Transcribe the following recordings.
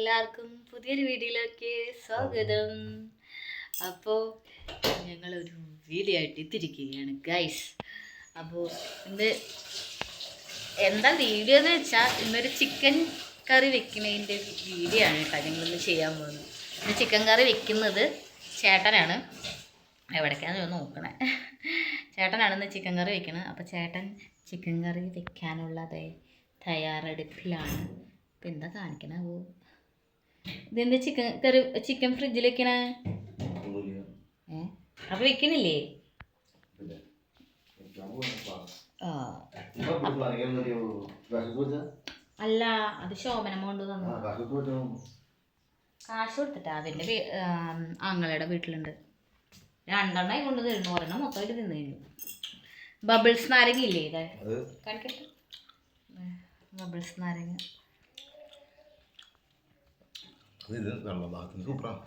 എല്ലാവർക്കും പുതിയൊരു വീഡിയോയിലേക്ക് സ്വാഗതം. അപ്പോൾ ഞങ്ങളൊരു വീഡിയോ ആയിട്ട് എത്തിരിക്കുകയാണ് ഗൈസ് അപ്പോൾ ഇന്ന് എന്താ വീഡിയോ എന്ന് വെച്ചാൽ ഇന്നൊരു ചിക്കൻ കറി വെക്കുന്നതിന്റെ വീഡിയോ ആണ് കേട്ടോ ഞങ്ങളിന്ന് ചെയ്യാൻ പോകുന്നത്. ഇന്ന് ചിക്കൻ കറി വെക്കുന്നത് ചേട്ടനാണ്. എവിടേക്കാണെന്ന് ഞാൻ നോക്കണേ. ചേട്ടനാണ് ഇന്ന് ചിക്കൻ കറി വെക്കുന്നത് അപ്പോൾ ചേട്ടൻ ചിക്കൻ കറി വെക്കാനുള്ളത് തയ്യാറെടുപ്പിലാണ്. ഇപ്പം എന്താ കാണിക്കണാവോ ഇതെന്താ ചിക്കൻ കറി ചിക്കൻ ഫ്രിഡ്ജിൽ വെക്കണേ? അപ്പൊ വെക്കണില്ലേ? അല്ല അത് ശോഭനമ്മ കൊണ്ട് തന്നു. കാശ് കൊടുത്തിട്ടാ അതിന്റെ ആങ്ങളുടെ വീട്ടിലുണ്ട്. രണ്ടെണ്ണമായി കൊണ്ട് തരുന്നു. ഒരെണ്ണം മൊത്തമായിട്ട് തിന്നു കഴിഞ്ഞു. ബബിൾസ് നാരങ്ങ ഇല്ലേ ഇത് കാണിക്കട്ടെ? ബബിൾസ് നാരങ്ങ.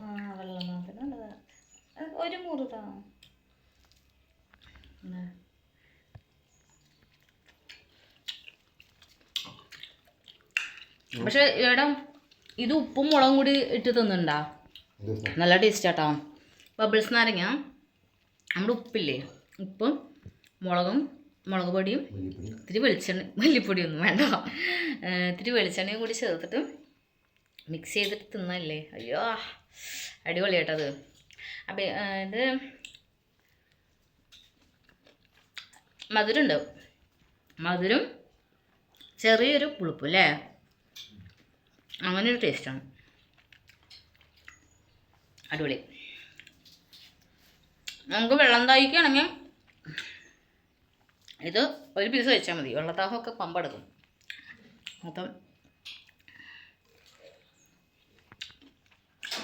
ആ വെള്ളനാഥനുള്ളത് ഒരു മുറുതാ പക്ഷെ ഏടാ ഇത് ഉപ്പും മുളകും കൂടി ഇട്ട് തിന്നുണ്ടാ നല്ല ടേസ്റ്റ് ആട്ടോ. ബബിൾസ് നാരങ്ങ നമ്മുടെ ഉപ്പില്ലേ? ഉപ്പും മുളകും മുളക് പൊടിയും ഇത്തിരി വെളിച്ചെണ്ണ മല്ലിപ്പൊടിയൊന്നും വേണ്ട. ഇത്തിരി വെളിച്ചെണ്ണയും കൂടി ചേർത്തിട്ട് മിക്സ് ചെയ്തിട്ട് തിന്നല്ലേ? അയ്യോ അടിപൊളി കേട്ടത് അപ്പം ഇത് ഉണ്ടാവും മധുരം ചെറിയൊരു പുളിപ്പ് അല്ലേ? അങ്ങനെ ഒരു ടേസ്റ്റാണ് അടിപൊളി. നമുക്ക് വെള്ളം തായിക്കുകയാണെങ്കിൽ ഇത് ഒരു പീസ് വെച്ചാൽ മതി. വെള്ളത്താഹമൊക്കെ പമ്പെടുക്കും മൊത്തം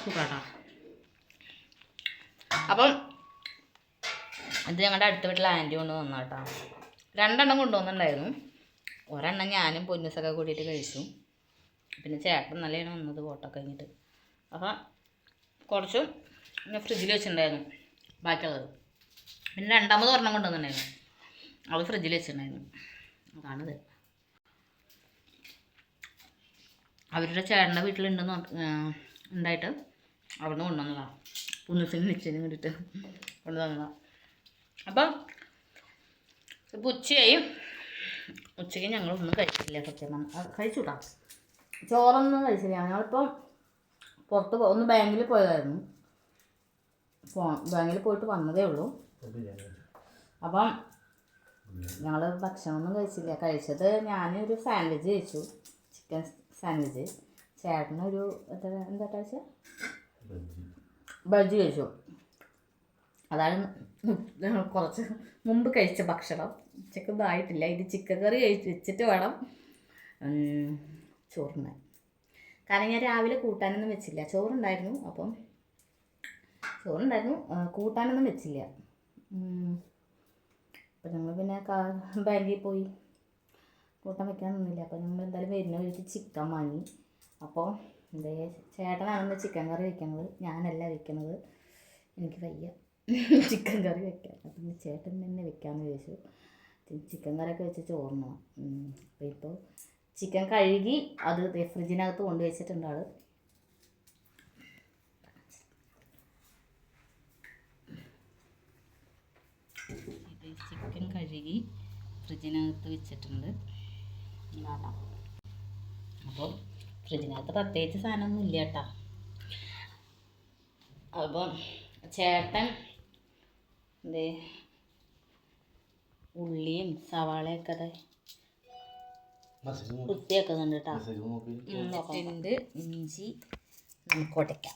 സൂപ്പറാട്ടോ. അപ്പം ഇത് ഞങ്ങളുടെ അടുത്ത വീട്ടിൽ ആന്റി കൊണ്ട് വന്ന കേട്ടോ രണ്ടെണ്ണം കൊണ്ടുവന്നിട്ടുണ്ടായിരുന്നു. ഒരെണ്ണം ഞാനും പൊന്നൂസൊക്കെ കൂടിയിട്ട് കഴിച്ചു. പിന്നെ ചേട്ടൻ നല്ലതാണ് വന്നത് ഫോട്ടോ കഴിഞ്ഞിട്ട്. അപ്പം കുറച്ചും ഞാൻ ഫ്രിഡ്ജിൽ വെച്ചിട്ടുണ്ടായിരുന്നു ബാക്കിയുള്ളത്. പിന്നെ രണ്ടാമത് ഒരെണ്ണം കൊണ്ടുവന്നിട്ടുണ്ടായിരുന്നു. അത് ഫ്രിഡ്ജിൽ വെച്ചിട്ടുണ്ടായിരുന്നു. അതാണിത്. അവരുടെ ചേട്ടന്റെ വീട്ടിലുണ്ടെന്ന് ഉണ്ടായിട്ട് അവിടുന്ന് കൊണ്ടുവന്നതാണ് പുന്നസിന് നിശ്ചയം വേണ്ടിയിട്ട് കൊണ്ടുവന്നതാണ് അപ്പം ഇപ്പോൾ ഉച്ചയായി. ഉച്ചയ്ക്ക് ഞങ്ങളൊന്നും കഴിച്ചില്ല സത്യം പറഞ്ഞാൽ ചോറൊന്നും കഴിച്ചില്ല. ഞങ്ങളിപ്പം പുറത്ത് ഒന്ന് ബാങ്കിൽ പോയതായിരുന്നു. ബാങ്കിൽ പോയിട്ട് വന്നതേ ഉള്ളൂ. അപ്പം ഞങ്ങൾ ഭക്ഷണമൊന്നും കഴിച്ചില്ല. കഴിച്ചത് ഞാനൊരു സാൻഡ്വിച്ച് കഴിച്ചു. Chicken sandwich. ചേട്ടനൊരു എന്താ എന്താ വെച്ചാൽ ബജ്ജി കഴിച്ചു? അതാണ് കുറച്ച് മുമ്പ് കഴിച്ച ഭക്ഷണം. ഉച്ചക്കൊന്നും ആയിട്ടില്ല. ഇത് ചിക്കൻ കറി കഴിച്ച് വെച്ചിട്ട് വേണം ചോറിന്. കാരണം ഞാൻ രാവിലെ കൂട്ടാനൊന്നും വെച്ചില്ല. ചോറുണ്ടായിരുന്നു അപ്പം ചോറുണ്ടായിരുന്നു കൂട്ടാനൊന്നും വെച്ചില്ല. അപ്പം ഞങ്ങൾ പിന്നെ ബാങ്കിൽ പോയി കൂട്ടാൻ വെക്കാൻ നിന്നില്ല. അപ്പോൾ ഞങ്ങൾ എന്തായാലും വരുന്ന വഴിക്ക് ചിക്കൻ വാങ്ങി. അപ്പോൾ എന്തേ ചേട്ടനാണെന്ന് ചിക്കൻ കറി വെക്കുന്നത്. ഞാനല്ല വെക്കുന്നത്. എനിക്ക് വയ്യ. ചിക്കൻ കറി വെക്കാൻ. അപ്പം ചേട്ടൻ തന്നെ വെക്കാമെന്ന് ചോദിച്ചു ചിക്കൻ കറിയൊക്കെ വെച്ച് ചോറിനോ അപ്പോൾ ഇപ്പോൾ ചിക്കൻ കഴുകി അത് ഫ്രിഡ്ജിനകത്ത് കൊണ്ട് വെച്ചിട്ടുണ്ട് ഇത് ചിക്കൻ കഴുകി ഫ്രിഡ്ജിനകത്ത് വെച്ചിട്ടുണ്ട്. അപ്പോൾ ഫ്രിഡ്ജിനകത്ത് പ്രത്യേകിച്ച് സാധനമൊന്നും ഇല്ല കേട്ടോ അപ്പം ചേട്ടൻ എന്തേ ഉള്ളിയും സവാളയൊക്കെ അതെ വൃത്തിയാക്കുന്നുണ്ട് കേട്ടോ ഉണ്ട് ഇഞ്ചി. നമുക്ക് ഉടയ്ക്കാം.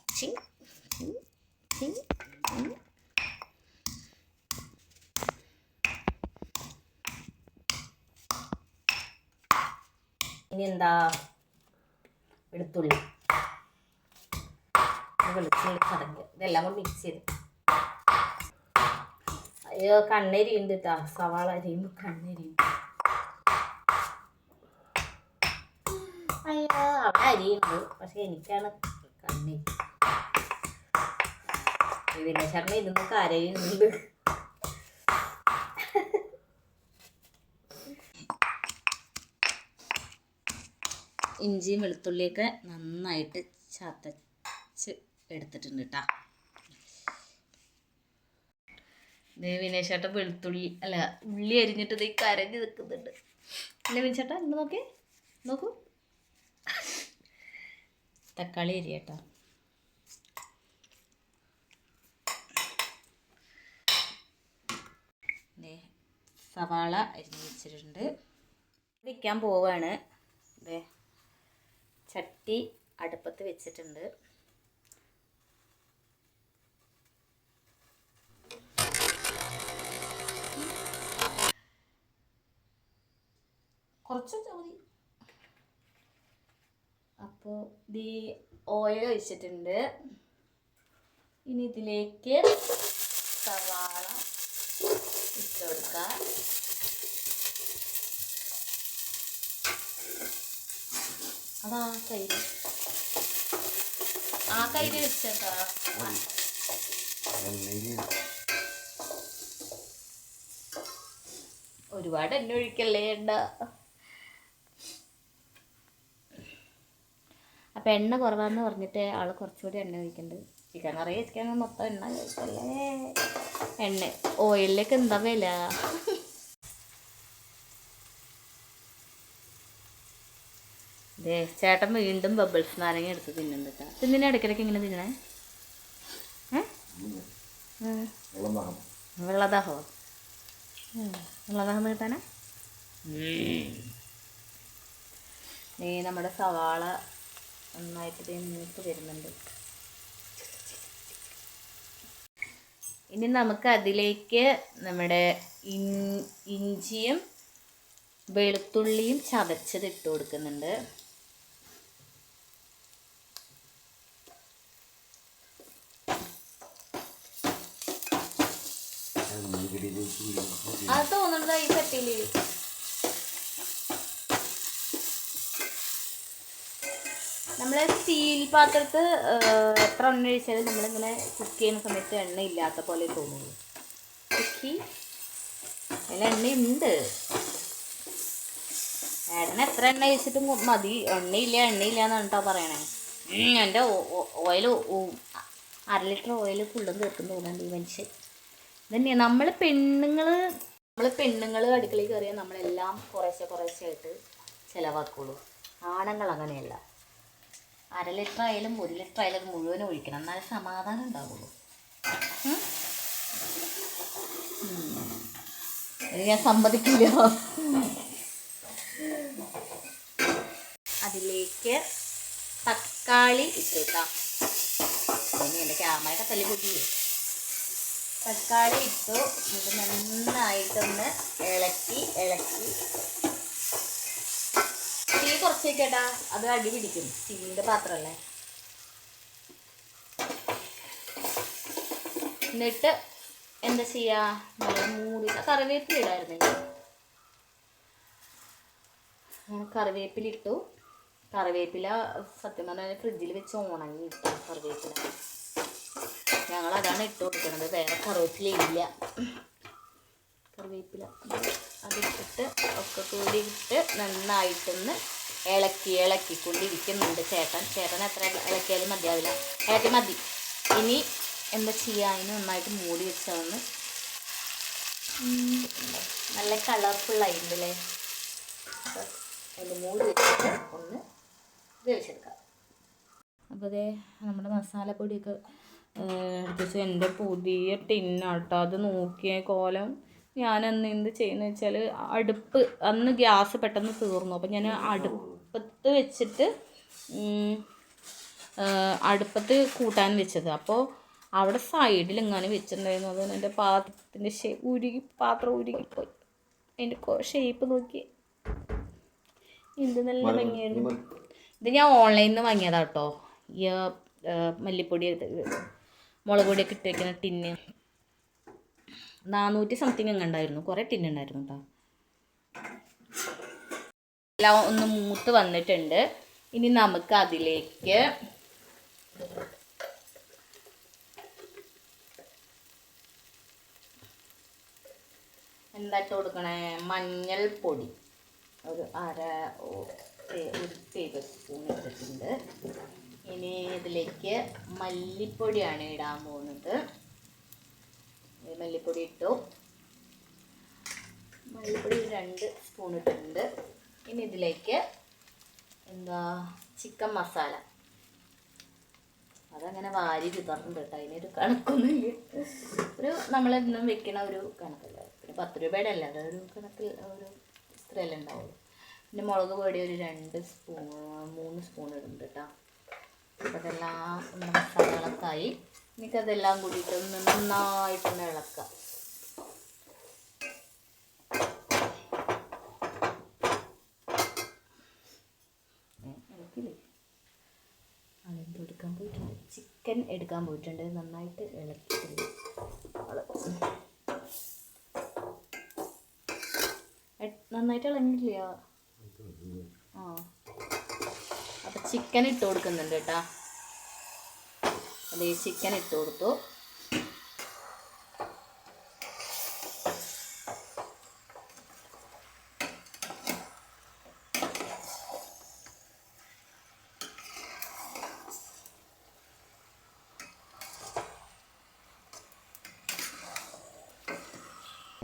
ഇനി എന്താ? വെളുത്തുള്ളി വെളുത്തുള്ളി കടഞ്ഞ് ഇതെല്ലാം കൂടി മിക്സ് ചെയ്ത്. അയ്യോ കണ്ണരി ഉണ്ട് കേട്ടോ സവാള അരിയുമ്പോൾ കണ്ണരി അയ്യോ അവിടെ അരിയുണ്ട്. പക്ഷെ എനിക്കാണ് കണ്ണരി. ഇതിനെ ശർമ്മ ഇരുന്ന് കരയുന്നുണ്ട്. ഇഞ്ചിയും വെളുത്തുള്ളിയൊക്കെ നന്നായിട്ട് ചതച്ച് എടുത്തിട്ടുണ്ട് കേട്ടാ വിനേശേട്ട വെളുത്തുള്ളി അല്ല ഉള്ളി അരിഞ്ഞിട്ട് ഇത് കരഞ്ഞ് നിൽക്കുന്നുണ്ട്. അല്ല വിനേശേട്ട ഇന്ന് നോക്കി നോക്കൂ. തക്കാളി അരിയേട്ടാ സവാള അരിഞ്ഞ് വെച്ചിട്ടുണ്ട്. വയ്ക്കാൻ പോവാണ്. ദേ ചട്ടി അടുപ്പത്ത് വെച്ചിട്ടുണ്ട്. കുറച്ച് മതി. അപ്പോൾ ദീ ഓയിൽ ഒഴിച്ചിട്ടുണ്ട്. ഇനി ഇതിലേക്ക് സവാള ഇട്ട് കൊടുക്കുക അതാ കയ്യിൽ ആ കയ്യിൽ വെച്ചേക്കാ ഒരുപാട് എണ്ണ ഒഴിക്കല്ലേ എണ്ണ? അപ്പം എണ്ണ കുറവാന്ന് പറഞ്ഞിട്ട് ആൾ കുറച്ചുകൂടി എണ്ണ ഒഴിക്കുന്നുണ്ട് ചിക്കൻ കറി ചിക്കൻ മൊത്തം എണ്ണ കഴിക്കല്ലേ? എണ്ണ. ഓയിലിലേക്ക് എന്താ വില? ദേ ചേട്ടൻ വീണ്ടും ബബിൾസ് നാരങ്ങ എടുത്ത് തിന്നുന്നുണ്ട് കേട്ടോ. തിന്നിനെ ഇടയ്ക്കിടയ്ക്ക് ഇങ്ങനെ തിന്നണേ. വെള്ളദാഹോ. വെള്ളദാഹം കിട്ടാനാ? നീ നമ്മുടെ സവാള നന്നായിട്ട് മൂത്ത് വരുന്നുണ്ട്. ഇനി നമുക്ക് അതിലേക്ക് നമ്മുടെ ഇഞ്ചിയും വെളുത്തുള്ളിയും ചതച്ചത് ഇട്ട് കൊടുക്കുന്നുണ്ട്. ചട്ടിയിൽ നമ്മൾ സ്റ്റീൽ പാത്രത്ത് എത്ര എണ്ണ ഒഴിച്ചാലും നമ്മളിങ്ങനെ കുക്ക് ചെയ്യുന്ന സമയത്ത് എണ്ണ ഇല്ലാത്ത പോലെ തോന്നുള്ളൂ കുക്കി. അതിൽ എണ്ണയുണ്ട്. ഏട്ടന് എത്ര എണ്ണ ഒഴിച്ചിട്ടും മതി. എണ്ണയില്ല എണ്ണയില്ല എന്നാണ് കേട്ടോ പറയണേ. എന്റെ ഓയിൽ അര ലിറ്റർ ഓയിൽ ഫുള്ളും തീർക്കും തോന്നുന്നുണ്ട് ഈ മനുഷ്യൻ. ഇതന്നെയാണ് നമ്മൾ പെണ്ണുങ്ങൾ നമ്മൾ പെണ്ണുങ്ങൾ അടുക്കളയിൽ കയറിയാൽ നമ്മളെല്ലാം കുറേശ്ശെ കുറേശ്ശെ ആയിട്ട് ചിലവാക്കുള്ളൂ. ആണുങ്ങൾ അങ്ങനെയല്ല. അര ലിറ്റർ ആയാലും ഒരു ലിറ്റർ ആയാലും മുഴുവൻ ഒഴിക്കണം. എന്നാലേ സമാധാനം ഉണ്ടാവുള്ളൂ. ഞാൻ സമ്മതിക്കില്ല. അതിലേക്ക് തക്കാളി ഇട്ടേക്കാം. ഇനി എന്റെ ക്യാമറയുടെ തല്ലി പൊട്ടിയേ തക്കാളി ഇട്ടു. ഇത് നന്നായിട്ടൊന്ന് ഇളക്കി ഇളക്കി. തീ കുറച്ച് വെക്കട്ടാ. അത് അടി പിടിക്കും. സ്റ്റീലിന്റെ പാത്രമല്ലേ എന്നിട്ട് എന്താ ചെയ്യാ? നമ്മൾ മൂടി. കറിവേപ്പില ഇടായിരുന്നു. ഞാൻ കറിവേപ്പില ഇട്ടു. കറിവേപ്പില സത്യം പറഞ്ഞാൽ ഫ്രിഡ്ജിൽ വെച്ച് ഓണങ്ങി ഇട്ടു കറിവേപ്പില. ഞങ്ങൾ അതാണ് ഇട്ട് കൊടുക്കുന്നത്. വേറെ കറിവേപ്പില ഇല്ല. കറിവേപ്പില അതിട്ടിട്ട് ഒക്കെ കൂടി ഇട്ട് നന്നായിട്ടൊന്ന് ഇളക്കി ഇളക്കിക്കൊണ്ടിരിക്കുന്നുണ്ട് ചേട്ടൻ. ചേട്ടൻ എത്ര ഇളക്കിയാലും മതിയാവില്ല ഏട്ടി മതി. ഇനി എന്താ ചെയ്യുക അതിന് നന്നായിട്ട് മൂടി വെച്ചതെന്ന് നല്ല കളർഫുള്ളായിട്ടുണ്ടല്ലേ അതിന്റെ മൂടി വെച്ചിട്ട് ഒന്ന് വേവിച്ചെടുക്കാം. അപ്പോൾ അതേ നമ്മുടെ മസാലപ്പൊടിയൊക്കെ എടുത്ത് എന്റെ പുതിയ ടിന്നാട്ടോ. അത് നോക്കിയ കോലം. ഞാൻ അന്ന് എന്ത് ചെയ്യുന്നത് വെച്ചാൽ അടുപ്പ് അന്ന് ഗ്യാസ് പെട്ടെന്ന് തീർന്നു. അപ്പം ഞാൻ അടുപ്പത്ത് വെച്ചിട്ട് അടുപ്പത്ത് കൂട്ടാൻ വെച്ചത്. അപ്പോൾ അവിടെ സൈഡിൽ ഇങ്ങനെ വെച്ചിട്ടുണ്ടായിരുന്നു. അതുകൊണ്ട് എന്റെ പാത്രത്തിന്റെ ഷേ ഉരുകി പാത്രം ഉരുകിപ്പോയി. അതിന്റെ ഷേപ്പ് നോക്കി. എന്ത് നല്ല ഭംഗിയായിരുന്നു. ഇത് ഞാൻ ഓൺലൈനിൽ നിന്ന് വാങ്ങിയതാ കേട്ടോ ഈ മല്ലിപ്പൊടി മുളക് പൊടിയൊക്കെ ഇട്ട് വെക്കുന്ന ടിന്ന്. നാനൂറ്റി സംതിങ് അങ്ങ് ഉണ്ടായിരുന്നു കുറേ ടിന്ന് ഉണ്ടായിരുന്നു കേട്ടോ എല്ലാം ഒന്ന് മൂത്ത് വന്നിട്ടുണ്ട്. ഇനി നമുക്ക് അതിലേക്ക് എന്താ ഇട്ട് കൊടുക്കണേ? മഞ്ഞൾപ്പൊടി. ഒരു അര ഒരു ടേബിൾ സ്പൂൺ ഇട്ടിട്ടുണ്ട് ഇനി ഇതിലേക്ക് മല്ലിപ്പൊടിയാണ് ഇടാൻ പോകുന്നത്. മല്ലിപ്പൊടി ഇട്ടു. മല്ലിപ്പൊടി രണ്ട് സ്പൂൺ ഇട്ടിട്ടുണ്ട്. ഇനി ഇതിലേക്ക് എന്താ ചിക്കൻ മസാല. അതങ്ങനെ വാരി വിതറുന്നുണ്ട് കേട്ടോ. അതിനൊരു കണക്കൊന്നുമില്ല. ഒരു നമ്മളെന്നും വെക്കണ ഒരു കണക്കല്ല. പിന്നെ പത്ത് രൂപയുടെ അല്ല അതൊരു കണക്കിൽ ഒരു ഇത്രയല്ലേ ഉണ്ടാവുള്ളൂ. പിന്നെ മുളക് പൊടി ഒരു രണ്ട് സ്പൂൺ മൂന്ന് സ്പൂൺ ഇടുന്നുണ്ട് കേട്ടോ. അപ്പോൾ അതെല്ലാം നമ്മുടെ മസാലകളൊക്കെ ആയി എനിക്കതെല്ലാം കൂടിയിട്ട് ഒന്ന് നന്നായിട്ടൊന്ന് ഇളക്കാം. ചിക്കൻ എടുക്കാൻ പോയിട്ടുണ്ട്. നന്നായിട്ട് ഇളക്കിയിട്ടുണ്ട്. നന്നായിട്ട് ഇളങ്ങില്ല ആ അപ്പം ചിക്കൻ ഇട്ട് കൊടുക്കുന്നുണ്ട് കേട്ടാ. അതേ ചിക്കൻ ഇട്ട് കൊടുത്തു.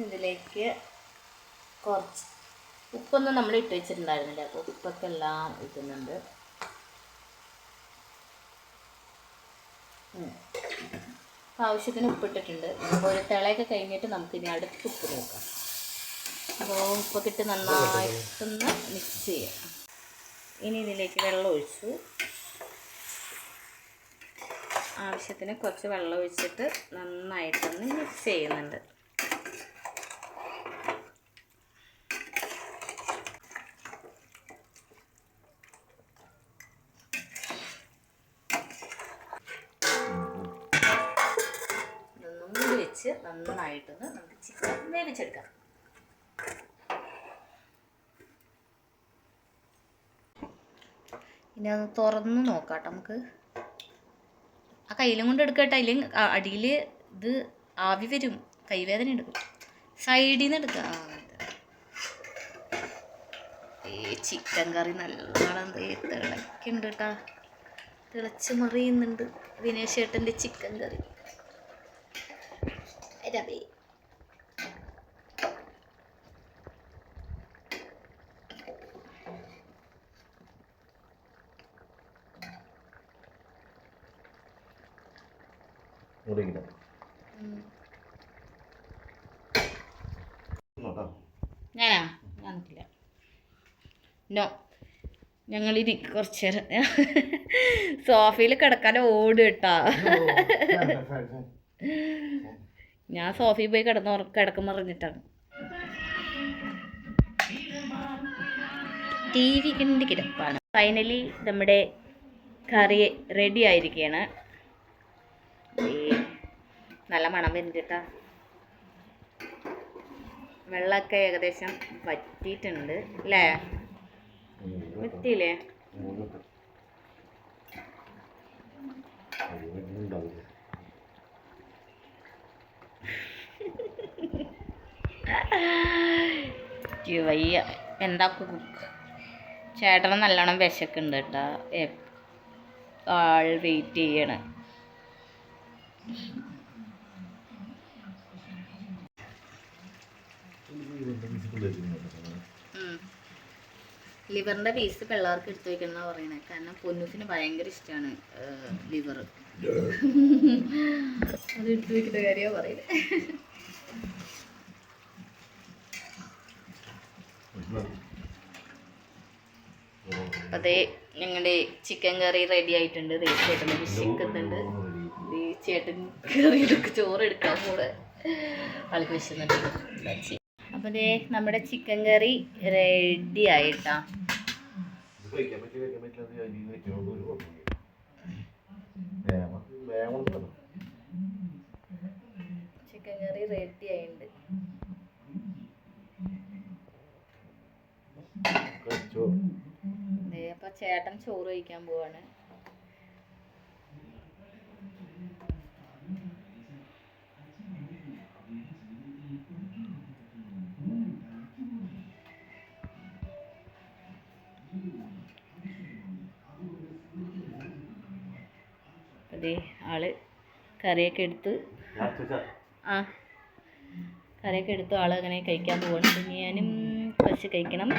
ഇതിലേക്ക് കുറച്ച് ഉപ്പൊന്നും നമ്മൾ ഇട്ട് വെച്ചിട്ടുണ്ടായിരുന്നില്ല. അപ്പോൾ ഉപ്പൊക്കെ എല്ലാം ഇടുന്നുണ്ട് ഉം. അപ്പോൾ ആവശ്യത്തിന് ഉപ്പിട്ടിട്ടുണ്ട്. അപ്പോൾ ഒരു തിളയൊക്കെ കഴിഞ്ഞിട്ട് നമുക്ക് ഇനി അടുത്ത് ഉപ്പ് നോക്കാം. അപ്പോൾ ഉപ്പൊക്കെ ഇട്ട് നന്നായിട്ടൊന്ന് മിക്സ് ചെയ്യാം. ഇനി ഇതിലേക്ക് വെള്ളം ഒഴിച്ചു ആവശ്യത്തിന് കുറച്ച് വെള്ളം ഒഴിച്ചിട്ട് നന്നായിട്ടൊന്ന് മിക്സ് ചെയ്യുന്നുണ്ട് ഇതൊന്നും മൂടി വെച്ച് നന്നായിട്ടൊന്ന് നമുക്ക് ചിക്കൻ വേവിച്ചെടുക്കാം. ഇനി അത് തുറന്ന് നോക്കാം നമുക്ക്. ആ കയ്യിലും കൊണ്ട് എടുക്കട്ടെ അതിൽ അടിയിൽ ഇത് ആവി വരും. കൈവേദന എടുക്കും. സൈഡിൽ നിന്ന് എടുക്കാം. ഏ ചിക്കൻ കറി നല്ലോണം തിളക്കുന്നുണ്ട് കേട്ടാ. തിളച്ച് മറിയുന്നുണ്ട് വിനേഷ് ചേട്ടന്റെ ചിക്കൻ കറി. രവി ഞാനാ? ഞാൻ നിൽക്കില്ല. നോ. ഞങ്ങളിനി കുറച്ച് നേരം സോഫയിൽ കിടക്കാൻ ഓടും കേട്ടാ. ഞാൻ സോഫയിൽ പോയി കിടന്ന് കിടക്കുമ്പോൾ പറഞ്ഞിട്ടാണ് ടി വി കണ്ട് കിടപ്പാണ്. ഫൈനലി നമ്മുടെ കറി റെഡി ആയിരിക്കുകയാണ് നല്ല മണം വരുന്നിട്ടാ വെള്ളമൊക്കെ ഏകദേശം വറ്റിയിട്ടുണ്ട് അല്ലേ? വറ്റിയില്ലേ? വയ്യ എന്താ കുക്ക്? ചേട്ടന് നല്ലോണം വിശക്കുണ്ട് കേട്ടോ. ആൾ വെയിറ്റ് ചെയ്യണ്. ലിവറിന്റെ പീസ് പിള്ളേർക്ക് എടുത്തു വെക്കുന്ന പറയണേ. കാരണം പൊന്നൂസിന് ഭയങ്കര ഇഷ്ടമാണ് ലിവർ അത് എടുത്തു വെക്കുന്ന കാര്യമാണ് പറയുന്നത് അതേ ഞങ്ങളുടെ ചിക്കൻ കറി റെഡി ആയിട്ടുണ്ട്. ചേട്ടൻ വിശക്കുന്നുണ്ട് ചേട്ടൻ കറി എടുക്ക ചോറ് എടുക്കാൻ കൂടെ ആൾക്ക് വിശന്നുണ്ട് അപ്പോൾ ദേ നമ്മുടെ ചിക്കൻ കറി റെഡി ആയിട്ടാ. കഴിക്കാൻ പറ്റില്ല കഴിക്കാൻ പറ്റില്ല അത് അരി വെക്കണോണ്ട് ഒരു കുഴപ്പമില്ല വേഗം വേഗം കൊടുക്കണം ചിക്കൻ കറി റെഡി ആയിട്ടുണ്ട് കഴിച്ചോ ദേ അപ്പോൾ ചേട്ടൻ ചോറ് കഴിക്കാൻ പോവാണ്. ആൾ കറിയൊക്കെ എടുത്ത് ആ കറിയൊക്കെ എടുത്ത് ആളങ്ങനെ കഴിക്കാൻ പോവാണ്. ഞാനും കുറച്ച് കഴിക്കണം.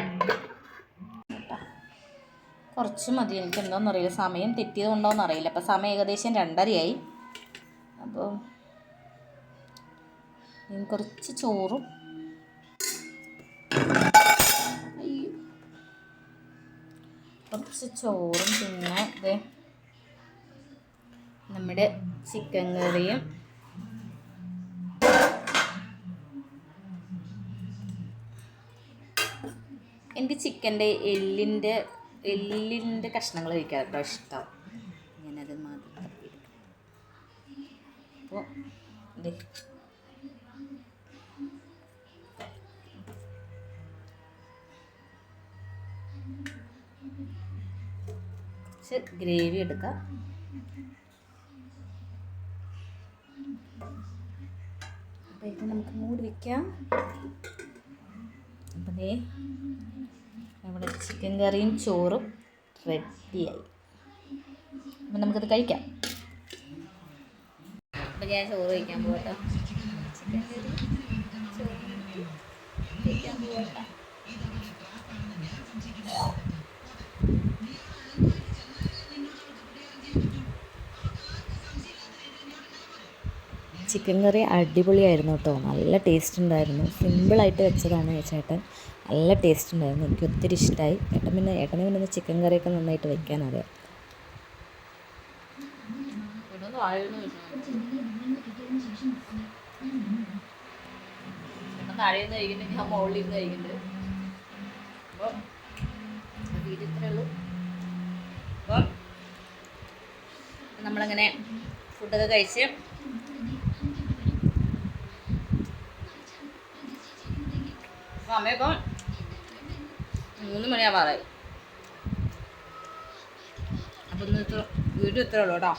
കുറച്ച് മതി. എനിക്ക് എന്താണെന്നറിയില്ല സമയം തെറ്റിയത് കൊണ്ടോന്ന് അറിയില്ല അപ്പം സമയം ഏകദേശം രണ്ടരയായി. അപ്പോൾ കുറച്ച് ചോറും. കുറച്ച് ചോറും പിന്നെ ഇത് നമ്മുടെ ചിക്കൻ കറിയും. എന്റെ ചിക്കന്റെ എല്ലിന്റെ എല്ലിന്റെ കഷ്ണങ്ങൾ കഴിക്കാൻ കേട്ടോ ഇഷ്ടം. ഞാനത് മാത്രം അപ്പോൾ ഗ്രേവി എടുക്കാം. അപ്പോൾ ഇത് നമുക്ക് മൂടി വയ്ക്കാം അപ്പം നമ്മുടെ ചിക്കൻ കറിയും ചോറും റെഡിയായി അപ്പം നമുക്കത് കഴിക്കാം. അപ്പം ഞാൻ ചോറ് കഴിക്കാൻ പോകട്ടോ ചിക്കൻ കറി അടിപൊളിയായിരുന്നു കേട്ടോ. നല്ല ടേസ്റ്റ് ഉണ്ടായിരുന്നു. സിമ്പിളായിട്ട് വെച്ചതാണ് ചേട്ടൻ നല്ല ടേസ്റ്റ് ഉണ്ടായിരുന്നു. എനിക്ക് ഒത്തിരി ഇഷ്ടമായി ഏട്ടൻ പിന്നെ ഏട്ടനെ പിന്നെ ചിക്കൻ കറിയൊക്കെ നന്നായിട്ട് വയ്ക്കാൻ അറിയാം. നമ്മളങ്ങനെ ഫുഡൊക്കെ കഴിച്ച് അപ്പോൾ ഇപ്പം മൂന്ന് മണിയാവാറായി അപ്പം ഇന്ന് ഇത്ര വീഡിയോ ഉള്ളൂ കേട്ടോ.